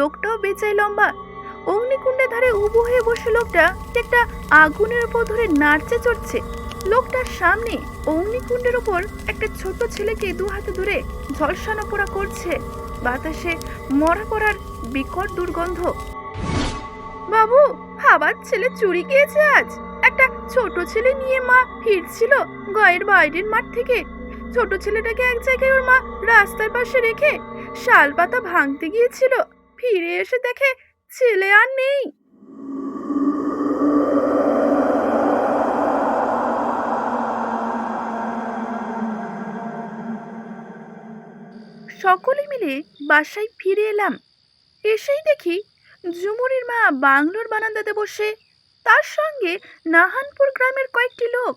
লোকটাও বেচাই লম্বা। অগ্নিকুণ্ডে ধারে উবু হয়ে বসে লোকটা একটা আগুনের উপর ধরে নাচতে চড়ছে। লোকটার সামনে অগ্নিকুণ্ডের ওপর একটা ছোট ছেলেকে দু হাতে ধরে ঝলসানো পোড়া করছে। বাতাসে মরা পড়ার বিকট দুর্গন্ধ। বাবু আবার ছেলে চুরি গিয়েছে আজ। একটা ছোট ছেলে নিয়ে মা ফিরছিল গায়ের বাইরের মাঠ থেকে। ছোট ছেলেটাকে এক জায়গায় ওর মা রাস্তার পাশে রেখে শাল পাতা ভাঙতে গিয়েছিল। ফিরে এসে দেখে ছেলে আর নেই। সকলে মিলে বাসায় ফিরে এলাম। এসেই দেখি ঝুমুরির মা বাংলোর বারান্দাতে বসে, তার সঙ্গে নাহানপুর গ্রামের কয়েকটি লোক।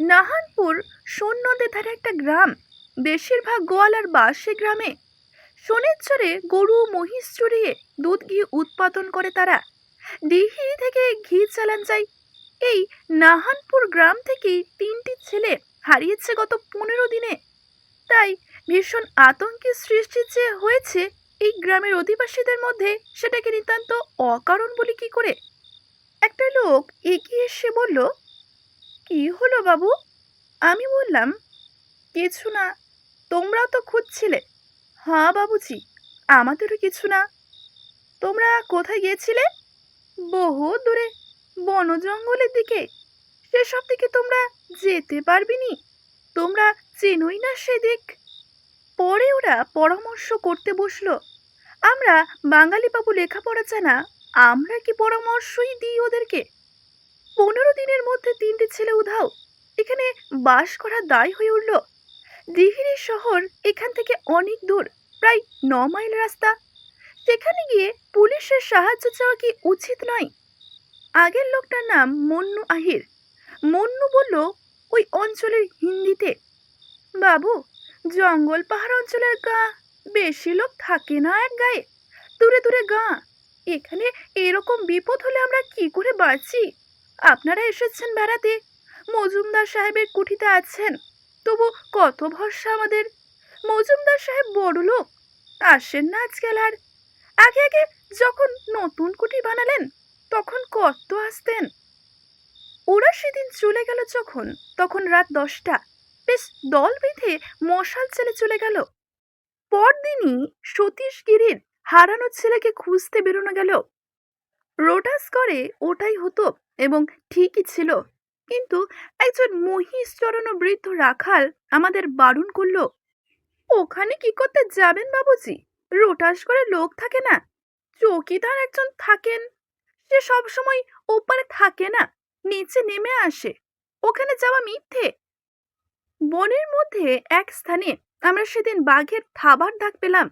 নাহানপুর সোন নদের ধারে একটা গ্রাম। বেশিরভাগ গোয়াল আর বাস গ্রামে। সোনের চরে গরু, মহিষ চড়িয়ে দুধ ঘি উৎপাদন করে তারা। দিহি থেকে ঘি চালান যায়। এই নাহানপুর গ্রাম থেকেই তিনটি ছেলে হারিয়েছে গত পনেরো দিনে। তাই ভীষণ আতঙ্কের সৃষ্টি যে হয়েছে এই গ্রামের অধিবাসীদের মধ্যে সেটাকে নিতান্ত অকারণ বলি কি করে? একটা লোক এগিয়ে এসে বলল, কি হলো বাবু? আমি বললাম, কিছু না, তোমরা তো খুঁজছিলে। হ্যাঁ বাবুজি, আমাদেরও কিছু না। তোমরা কোথায় গিয়েছিলে? বহু দূরে, বন জঙ্গলের দিকে। সেসব দিকে তোমরা যেতে পারবিনি। তোমরা চেনোই না সেদিক। পরে ওরা পরামর্শ করতে বসল। আমরা বাঙালি বাবু লেখাপড়া জানা, আমরা কি পরামর্শই দিই ওদেরকে? পনেরো দিনের মধ্যে তিনটে ছেলে উধাও, এখানে বাস করা দায় হয়ে উঠল। দিহিরি শহর এখান থেকে অনেক দূর। প্রায় ন মাইল রাস্তা। সেখানে গিয়ে পুলিশের সাহায্য চাওয়া কি উচিত নয়? আগের লোকটার নাম মন্নু আহির। মন্নু বলল, ওই অঞ্চলের হিন্দিতে। বাবু, জঙ্গল পাহাড় অঞ্চলের গা। বেশি লোক থাকে না এক গায়ে। দূরে দূরে গা। এখানে এরকম বিপদ হলে আমরা কি করে বাঁচি? আপনারা এসেছেন বেড়াতে মজুমদার সাহেবের কুঠিতে আছেন। তবু কত ভরসা আমাদের। মজুমদার সাহেব বড় লোক। আসেন না আজকাল আর। আগে আগে যখন নতুন কুটি বানালেন, তখন কত আসতেন। ওরা সেদিন চলে গেল যখন, তখন রাত দশটা। বেশ দল বেঁধে মশাল ছেলে চলে গেল। পরদিনই সতীশ গিরির হারানো ছেলেকে খুঁজতে বেরোনো গেল। রোটাস করে ওটাই হতো এবং ঠিকই ছিল। কিন্তু একজন মহিষ চড়ানো বৃদ্ধ রাখাল আমাদের বারণ করল ওখানে কি করতে যাবেন বাবুজি? রোটাস করে লোক থাকে না। চৌকিদার একজন থাকেন। সে সব সময় ওপারে থাকে না, নিচে নেমে আসে। ওখানে যাওয়া মিথ্যে। বনের মধ্যে এক স্থানে আমরা সেদিন বাঘের থাবার দাগ পেলাম।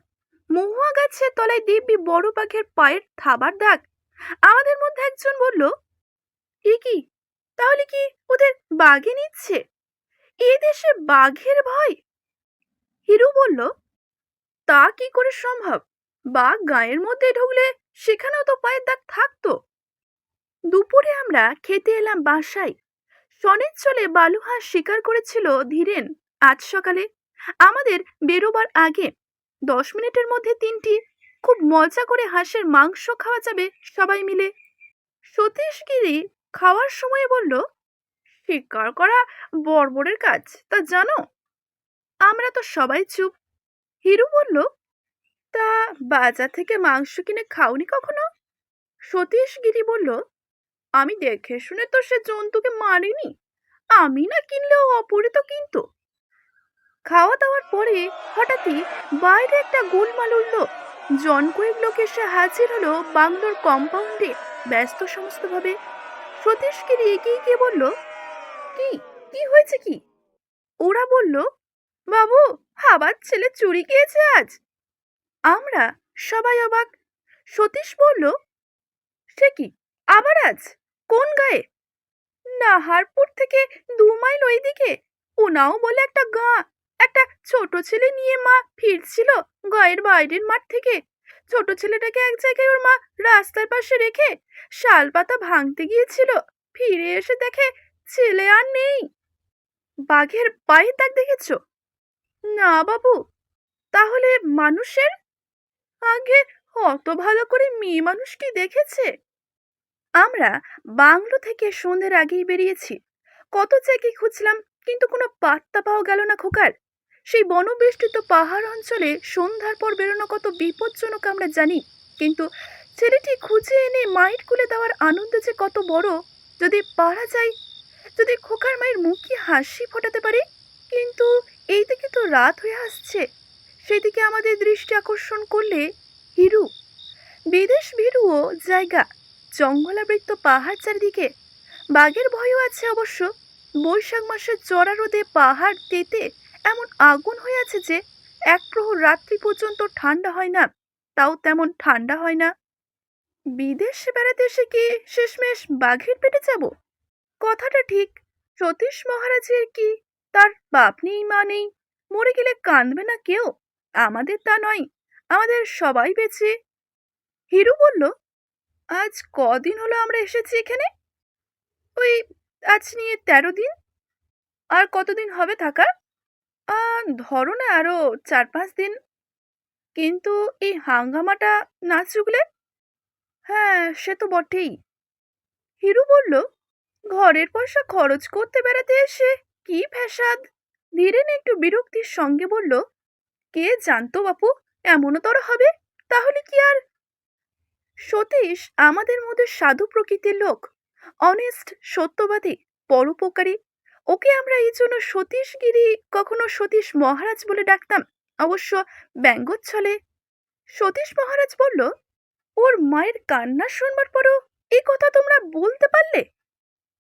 মহুয়া গাছের তলায় দিব্যি বড় বাঘের পায়ের থাবার দাগ আমাদের মধ্যে একজন বলল, এ কি? তাহলে কি ওদের বাঘে নিচ্ছে? এ দেশে বাঘের ভয়? হিরু বলল, তা কি করে সম্ভব? বাঘ গায়ের মধ্যে ঢুকলে সেখানেও তো পায়ের দাগ থাকতো। দুপুরে আমরা খেতে এলাম বাসায়। সনের চলে বালুহাঁস শিকার করেছিল ধীরেন আজ সকালে। আমাদের বেরোবার আগে দশ মিনিটের মধ্যে তিনটি খুব মজা করে হাঁসের মাংস খাওয়া যাবে সবাই মিলে। সতীশগিরি খাওয়ার সময় বলল, শিকার করা বর্বরের কাজ, তা জানো? আমরা তো সবাই চুপ। হিরু বলল, তা বাজার থেকে মাংস কিনে খাওনি কখনো? সতীশ গিরি বলল, আমি দেখে শুনে তো সে জন্তুকে মারিনি। আমি না কিনলেও অপরিত কিন্তু। খাওয়া দাওয়ার পরে হঠাৎই বাইরে একটা গোলমাল উঠল। জন কয়েক লোক এসে হাজির হলো বাংলোর কম্পাউন্ডে ব্যস্ত সমস্তভাবে। সতীশগিরি এগিয়ে গিয়ে বলল, কি? কি হয়েছে কি? ওরা বলল বাবু আবার ছেলে চুরি গিয়েছে আজ। আমরা সবাই অবাক। সতীশ বলল, সে কি আবার আজ? কোন গায়ে? নাহারপুর থেকে দু মাইল ওইদিকে ওনাও বলে একটা গা। একটা ছোট ছেলে নিয়ে মা ফিরছিল গায়ের বাইরের মাঠ থেকে। ছোট ছেলেটাকে এক জায়গায় ওর মা রাস্তার পাশে রেখে শাল পাতা ভাঙতে গিয়েছিল। ফিরে এসে দেখে ছেলে আর নেই। বাঘের পায়ে দাগ দেখেছ? না বাবু, তাহলে মানুষের? আগে অত ভালো করে মেয়ে মানুষ কি দেখেছে? আমরা বাংলো থেকে সন্ধ্যের আগেই বেরিয়েছি। কত জায়গায় খুঁজলাম, কিন্তু কোনো পাত্তা পাওয়া গেল না খোকার। সেই বনবেষ্টিত পাহাড় অঞ্চলে সন্ধ্যার পর বেরোনো কত বিপজ্জনক আমরা জানি, কিন্তু ছেলেটি খুঁজে এনে মায়ের কুলে দেওয়ার আনন্দ যে কত বড়, যদি পারা যায়, যদি খোকার মায়ের মুখে হাসি ফোটাতে পারি? কিন্তু এই দিকে তো রাত হয়ে আসছে। সেদিকে আমাদের দৃষ্টি আকর্ষণ করলে হিরু বিদেশ ভিরুও জায়গা, জঙ্গলাবৃত্ত পাহাড় চারিদিকে। বাঘের ভয়ও আছে অবশ্য। বৈশাখ মাসের চড়া রোদে পাহাড় তেতে এমন আগুন হয়ে আছে যে, এক প্রহর রাত্রি পর্যন্ত ঠান্ডা হয় না, তাও তেমন ঠান্ডা হয় না। বিদেশে বেড়াতে এসে কি শেষমেশ বাঘের পেটে যাব? কথাটা ঠিক, সতীশ মহারাজের কি তার বাপ নেই মা নেই। মরে গেলে কাঁদবে না কেউ? আমাদের তা নয়। আমাদের সবাই বেঁচে। হিরু বলল আজ কদিন হলো আমরা এসেছি এখানে? ওই আজ নিয়ে তেরো দিন। আর কতদিন হবে থাকা আহ, ধরো না আরও চার পাঁচ দিন। কিন্তু এই হাঙ্গামাটা না চুকলে? হ্যাঁ সে তো বটেই। হিরু বলল ঘরের পয়সা খরচ করতে বেড়াতে এসে কি ফ্যাসাদ ধীরেন একটু বিরক্তির সঙ্গে বলল, কে জানতো বাপু, এমনও তর হবে? তাহলে কি আর? সতীশ আমাদের মধ্যে সাধু প্রকৃতির লোক অনেস্ট সত্যবাদী, পরোপকারী, ওকে আমরা এই জন্য সতীশগিরি, কখনো সতীশ মহারাজ বলে ডাকতাম, অবশ্য ব্যঙ্গোচ্ছলে। সতীশ মহারাজ বলল, ওর মায়ের কান্না শুনবার পরও এই কথা তোমরা বলতে পারলে?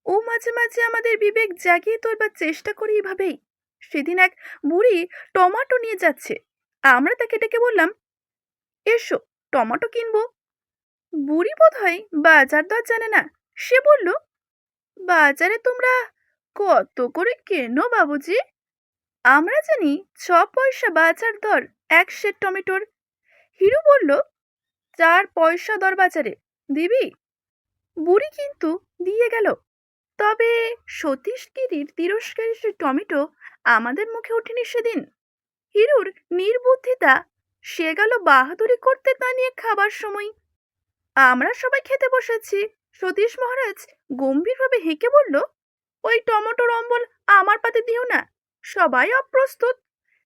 ও মাঝে মাঝে আমাদের বিবেক জাগিয়ে তোলবার চেষ্টা করি এভাবেই। সেদিন এক বুড়ি টমাটো নিয়ে যাচ্ছে। আমরা তাকে ডেকে বললাম, এসো, টমাটো কিনবো। বুড়ি বোধ হয় বাজার দর জানে না। সে বলল, বাজারে তোমরা কত করে কেনো বাবুজি? আমরা জানি ছ পয়সা বাজার দর এক সের টমেটোর। হিরু বলল, চার পয়সা দর বাজারে, দিবি? বুড়ি কিন্তু দিয়ে গেল তবে সতীশগিরির তিরস্কারী সে টমেটো, আমাদের মুখে ওঠেনি সেদিন। হিরুর নির্বুদ্ধিতা, সে গেল বাহাদুরি করতে তা নিয়ে খাবার সময়। আমরা সবাই খেতে বসেছি। সতীশ মহারাজ গম্ভীরভাবে হেঁকে বলল, ওই টমেটোর অম্বল আমার পাতে দিও না, সবাই অপ্রস্তুত।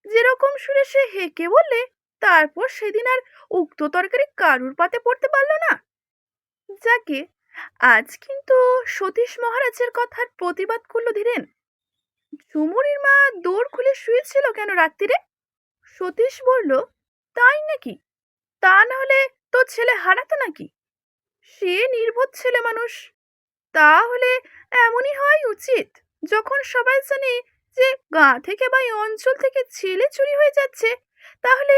যেরকম সুরে সে হেঁকে বললে, তারপর সেদিন আর উক্ত তরকারি কারুর পাতে পড়তে পারল না। যাকে আজ কিন্তু সতীশ মহারাজের কথার প্রতিবাদ করল ধীরেন। ঝুমুরির মা দৌড় খুলে শুয়েছিল কেন রাত্রিরে সতীশ বলল, তাই নাকি? তা না হলে তোর ছেলে হারাতো নাকি? সে নির্বোধ ছেলে মানুষ। তাহলে এমনই হওয়াই উচিত, যখন সবাই জানে যে গা থেকে বা এই অঞ্চল থেকে ছেলে চুরি হয়ে যাচ্ছে, তাহলে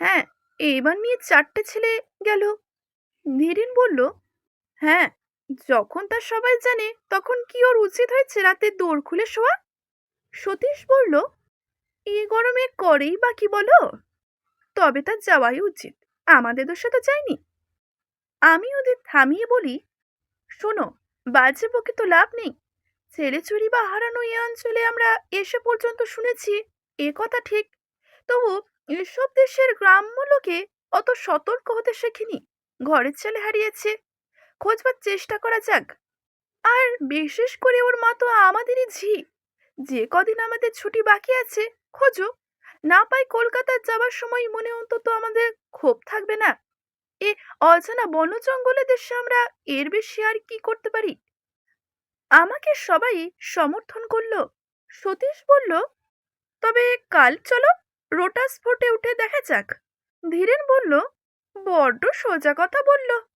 হ্যাঁ এবার নিয়ে চারটে ছেলে গেল। ধীরেন বলল হ্যাঁ যখন তা সবাই জানে, তখন কি ওর উচিত হয়েছে রাতে দৌড় খুলে শোয়া? সতীশ বলল, এ গরমে করেই বা কি বলো? তবে তার যাওয়াই উচিত, আমাদের দোষে তো যায়নি। আমি ওদের থামিয়ে বলি, শোনো, বাজে পক্ষে তো লাভ নেই। ছেলে চুরি বা হারানো এ অঞ্চলে আমরা এসে পর্যন্ত শুনেছি, এ কথা ঠিক। তবু এসব দেশের গ্রাম্য লোকে অত সতর্ক হতে শেখেনি। ঘরের ছেলে হারিয়েছে খোঁজবার চেষ্টা করা যাক। আর বিশেষ করে ওর মা তো আমাদেরই ঝি। যে কদিন আমাদের ছুটি বাকি আছে, খোঁজো। না পাই কলকাতার যাবার সময় মনে অন্তত আমাদের ক্ষোভ থাকবে না। এ অজানা বন জঙ্গলে দেশে আমরা এর বেশি আর কি করতে পারি? আমাকে সবাই সমর্থন করল। সতীশ বলল, তবে কাল চলো, রোটাস ফোটে উঠে দেখা যাক। ধীরেন বলল, বড্ড সোজা কথা বলল।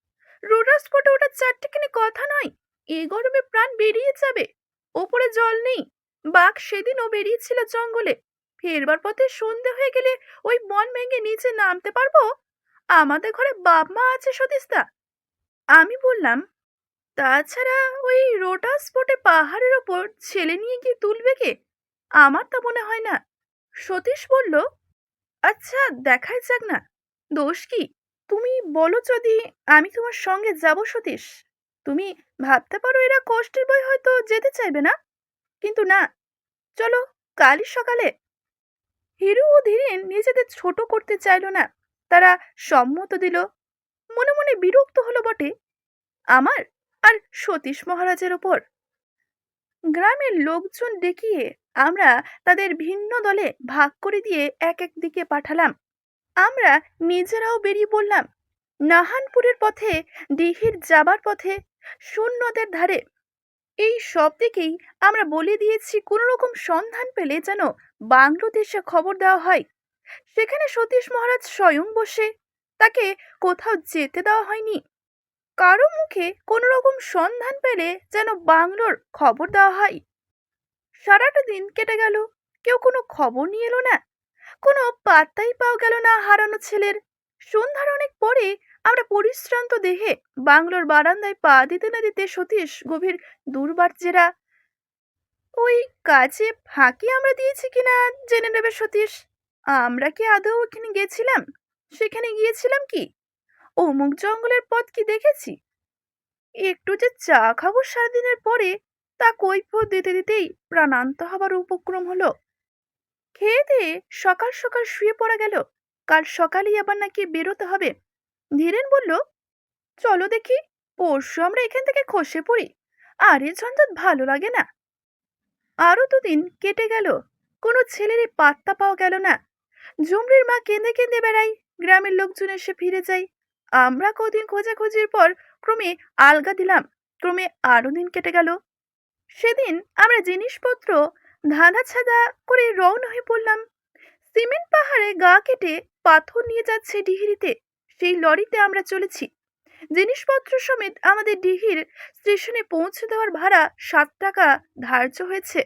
রোটাস ফোর্টে ওটা চারটেখানি কথা নয়, এ গরমে প্রাণ বেরিয়ে যাবে, ওপরে জল নেই। বাঘ সেদিনও বেরিয়েছিল জঙ্গলে, ফেরবার পথে সন্ধে হয়ে গেলে ওই বন ভেঙে নিচে নামতে পারব? আমাদের ঘরে বাপ মা আছে সতীশদা। আমি বললাম, তাছাড়া ওই রোটাস স্পটে পাহাড়ের ওপর ছেলে নিয়ে গিয়ে তুলবে কে? আমার তা মনে হয় না। সতীশ বলল আচ্ছা দেখাই যাক না, দোষ কি? তুমি বলো যদি আমি তোমার সঙ্গে যাব সতীশ। তুমি ভাবতে পারো এরা কষ্টের বই হয়তো যেতে চাইবে না। কিন্তু না, চলো কালই সকালে। হিরু ও ধীরেন নিজেদের ছোট করতে চাইল না। তারা সম্মত দিল। মনে মনে বিরক্ত হলো বটে। আমার আর সতীশ মহারাজের ওপর। গ্রামের লোকজন ডেকিয়ে আমরা তাদের ভিন্ন দলে ভাগ করে দিয়ে এক এক দিকে পাঠালাম। আমরা নিজেরাও বেরিয়ে পড়লাম। নাহানপুরের পথে, দিঘির যাবার পথে, শূন্যদের ধারে। এই সব দিকেই আমরা বলে দিয়েছি কোনো রকম সন্ধান পেলে যেন বাংলাদেশে খবর দেওয়া হয়। সেখানে সতীশ মহারাজ স্বয়ং বসে তাকে কোথাও যেতে দেওয়া হয়নি। কারও মুখে কোনো রকম সন্ধান পেলে যেন বাংলোর খবর দেওয়া হয়। সারাটা দিন কেটে গেল, কেউ কোনো খবর নিয়ে এলো না। কোনো পাত্তাই পাওয়া গেল না হারানো ছেলের। সন্ধ্যার অনেক পরে আমরা পরিশ্রান্ত দেহে বাংলোর বারান্দায় পা দিতে না দিতে সতীশ গভীর দুর্বার জেরা ওই কাজে ফাঁকি আমরা দিয়েছি কিনা জেনে নেবে সতীশ? আমরা কি আদৌ ওখানে গেছিলাম? সেখানে গিয়েছিলাম কি? অমুক জঙ্গলের পথ কি দেখেছি? একটু যে চা খাব সারাদিনের পরে তা কৈফত দিতে দিতেই প্রাণান্ত হবার উপক্রম হলো। খেয়ে দিয়ে সকাল সকাল শুয়ে পড়া গেল। কাল সকালেই আবার নাকি বেরোতে হবে। ধীরেন বলল, চলো দেখি, পরশু আমরা এখান থেকে খসে পড়ি। আর এ ঝঞ্ঝাট ভালো লাগে না। আরও দুদিন কেটে গেল। কোনো ছেলেরই পাত্তা পাওয়া গেল না। ঝুমরির মা কেঁদে কেঁদে বেড়াই গ্রামের লোকজন এসে ফিরে যায়। আমরা কদিন খোঁজাখুঁজির পর ক্রমে আলগা দিলাম, ক্রমে আরও দিন কেটে গেল। সেদিন আমরা জিনিসপত্র ধাঁধা ছাদা করে রওনা হয়ে পড়লাম। সিমেন্ট পাহাড়ে গা কেটে পাথর নিয়ে যাচ্ছে ডিহিরিতে। সেই লরিতে আমরা চলেছি। জিনিসপত্র সমেত আমাদের ডিহির স্টেশনে পৌঁছে দেওয়ার ভাড়া সাত টাকা ধার্য হয়েছে।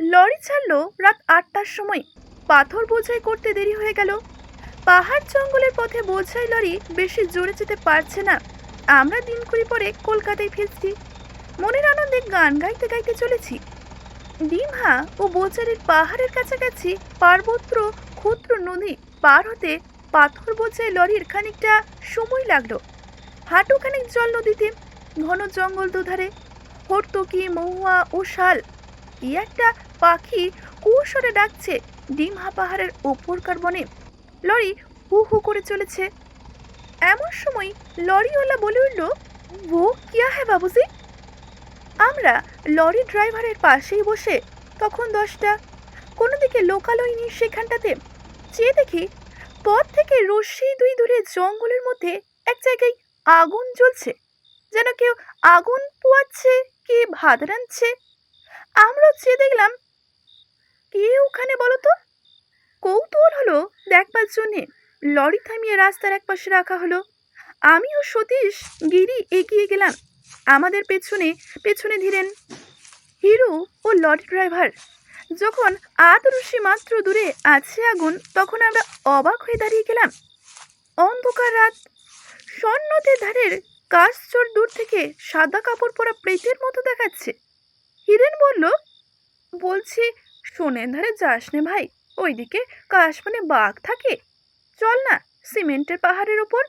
লরি ছাড়লো রাত আটটার সময়। পাথর বোঝাই করতে দেরি হয়ে গেল। পাহাড় জঙ্গলের পথে বোঝাই লরি বেশি জোরে যেতে পারছে না। আমরা দিন কুড়ি পরে কলকাতায় ফিরছি। মনের আনন্দে গান গাইতে গাইতে চলেছি। ডিমহা ও বোচারের পাহাড়ের কাছাকাছি পার্বত্র ক্ষুদ্র নদী পার হতে পাথর বোচায় লরির খানিকটা সময় লাগল। হাঁটু খানিক জল নদীতে, ঘন জঙ্গল দুধারে, হর্তকি, মহুয়া ও শাল। কি একটা পাখি কুসরে ডাকছে ডিমহা পাহাড়ের ওপরকার বনে। লরি হু হু করে চলেছে। এমন সময় লরিওয়ালা বলে উঠল, ও, কিয়া হ্যাঁ বাবুজি? আমরা লরি ড্রাইভারের পাশেই বসে তখন দশটা। কোনো দিকে লোকালয় নেই সেখানটাতে। চেয়ে দেখি পথ থেকে রশ্মি দুই দূরে জঙ্গলের মধ্যে এক জায়গায় আগুন জ্বলছে। যেন কেউ আগুন পোয়াচ্ছে কি ভাত রাঁধছে। আমরাও চেয়ে দেখলাম, কে ওখানে বলো তো কৌতূহল হলো দেখবার জন্যে। লরি থামিয়ে রাস্তার এক পাশে রাখা হলো। আমি ও সতীশ গিরি এগিয়ে গেলাম। আমাদের পেছনে পেছনে ধীরেন। হিরো ও লরি ড্রাইভার, যখন আদরসী মাত্র দূরে আছে আগুন, তখন আমরা অবাক হয়ে দাঁড়িয়ে গেলাম। অন্ধকার রাত সন্নতের ধারের কাশচোর দূর থেকে সাদা কাপড় পরা প্রেতের মতো দেখাচ্ছে। হিরেন বলল, বলছি, সোনের ধারে যাস নে ভাই, ওইদিকে কাশবনে বাঘ থাকে। চল না, সিমেন্টের পাহাড়ের ওপর।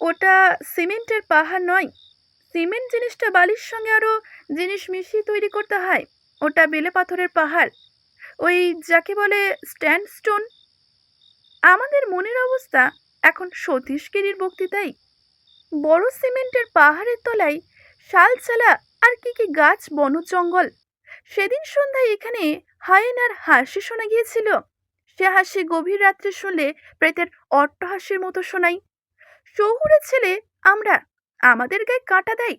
ওটা সিমেন্টের পাহাড় নয় সিমেন্ট জিনিসটা বালির সঙ্গে আরও জিনিস মিশিয়ে তৈরি করতে হয়। ওটা বেলে পাথরের পাহাড়। ওই যাকে বলে স্ট্যান্ড স্টোন। আমাদের মনের অবস্থা এখন সতীশগিরির বক্তৃতাই। বড় সিমেন্টের পাহাড়ের তলায় শালচালা আর কি কি গাছ, বন জঙ্গল। সেদিন সন্ধ্যায় এখানে হায়েনার হাসি শোনা গিয়েছিল। সে হাসি গভীর রাত্রে শুনলে প্রেতের অট্টহাসির মতো শোনাই। শহুরের ছেলে আমরা আমাদের গায়ে কাঁটা দেয়?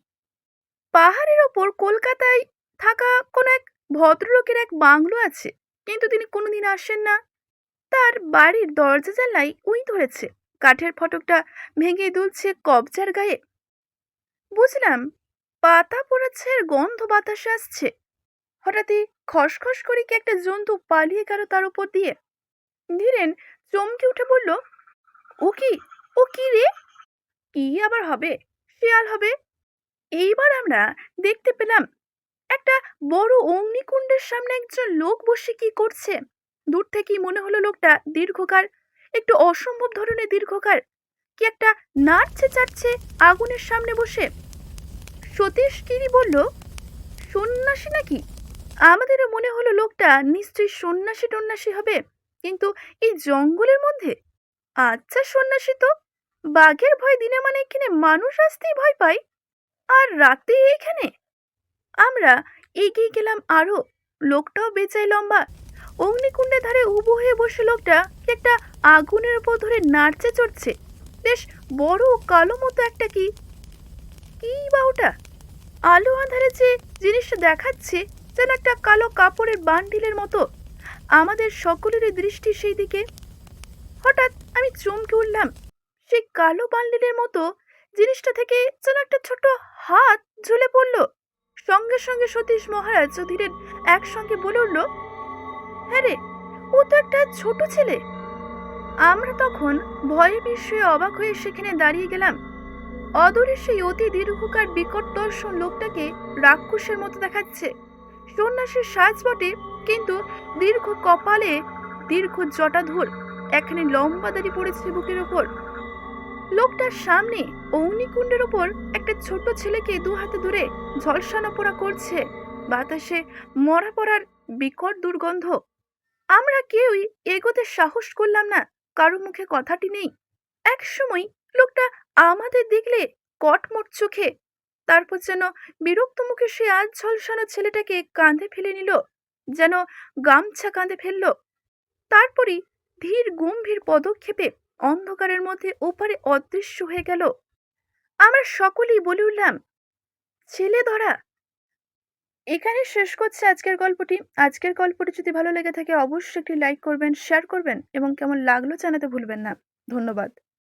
পাহাড়ের ওপর কলকাতায় থাকা কোনো এক ভদ্রলোকের এক বাংলো আছে, কিন্তু তিনি কোনোদিন আসেন না। তার বাড়ির দরজা জানলাই উই ধরেছে, কাঠের ফটকটা ভেঙে দুলছে কবজার গায়ে। বুঝলাম, পাতা পড়েছে গন্ধ বাতাসে আসছে। হঠাৎই খসখস করে কি একটা জন্তু পালিয়ে গেল তার উপর দিয়ে? ধীরেন চমকে উঠে বলল, ও কি? ও কি রে? কি আবার হবে? শিয়াল হবে। এইবার আমরা দেখতে পেলাম একটা বড় অগ্নিকুণ্ডের সামনে একজন লোক বসে কি করছে। দূর থেকেই মনে হলো লোকটা দীর্ঘকার, একটু অসম্ভব ধরনের দীর্ঘকার, কি একটা নাড়ছে চাটছে আগুনের সামনে বসে। সতীশ গিরি বলল, সন্ন্যাসী নাকি? আমাদেরও মনে হলো লোকটা নিশ্চয়ই সন্ন্যাসী টন্যাসী হবে, কিন্তু এই জঙ্গলের মধ্যে? আচ্ছা সন্ন্যাসী তো। বাঘের ভয় দিনে মানে এখানে মানুষ আসতেই ভয় পায়? আর রাতে এইখানে আমরা এগিয়ে গেলাম আরও। লোকটাও বেচাই লম্বা। অগ্নিকুণ্ডের ধারে উবু হয়ে বসে লোকটা একটা আগুনের উপর ধরে নাড়চে চড়ছে। বেশ বড় কালো মতো একটা কি? কি বা ওটা? আলো আধারে যে জিনিসটা দেখাচ্ছে, যেন একটা কালো কাপড়ের বান্ডিলের মতো। আমাদের সকলেরই দৃষ্টি সেই দিকে। হঠাৎ আমি চমকে উঠলাম। সেই কালো বান্ডিলের মতো জিনিসটা থেকে যেন একটা ছোট হাত ঝুলে পড়ল। সঙ্গে সঙ্গে সতীশ মহারাজ সুধীরের একসঙ্গে বলে উঠল হ্যাঁ রে, ও তো একটা ছোট ছেলে। আমরা তখন ভয়ে বিস্ময়ে অবাক হয়ে সেখানে দাঁড়িয়ে গেলাম। অদূরে সেই অতি দীর্ঘকার বিকট দর্শন লোকটাকে রাক্ষসের মতো দেখাচ্ছে। সন্ন্যাসীর সাজ বটে, কিন্তু দীর্ঘ কপালে দীর্ঘ জটাধুর, এখানে লম্বা দাড়ি পড়েছে বুকের ওপর। লোকটার সামনে অগ্নিকুণ্ডের ওপর একটা ছোট ছেলেকে দু হাতে ধরে ঝলসানো পোড়া করছে। বাতাসে মরা পড়ার বিকট দুর্গন্ধ। আমরা কেউই এগোতে সাহস করলাম না, কারও মুখে কথাটি নেই। এক সময় লোকটা আমাদের দেখলে কটমট চোখে, তারপর যেন বিরক্ত মুখে সে আজ ঝলসানো ছেলেটাকে কাঁধে ফেলে নিল, যেন গামছা কাঁধে ফেলল। তারপরই ধীর গম্ভীর পদক্ষেপে অন্ধকারের মধ্যে ওপারে অদৃশ্য হয়ে গেল। আমরা সকলেই বলে উঠলাম, ছেলে ধরা! এখানে শেষ করছে আজকের গল্পটি। আজকের গল্পটি যদি ভালো লেগে থাকে, অবশ্যই একটি লাইক করবেন, শেয়ার করবেন এবং কেমন লাগল জানাতে ভুলবেন না। ধন্যবাদ।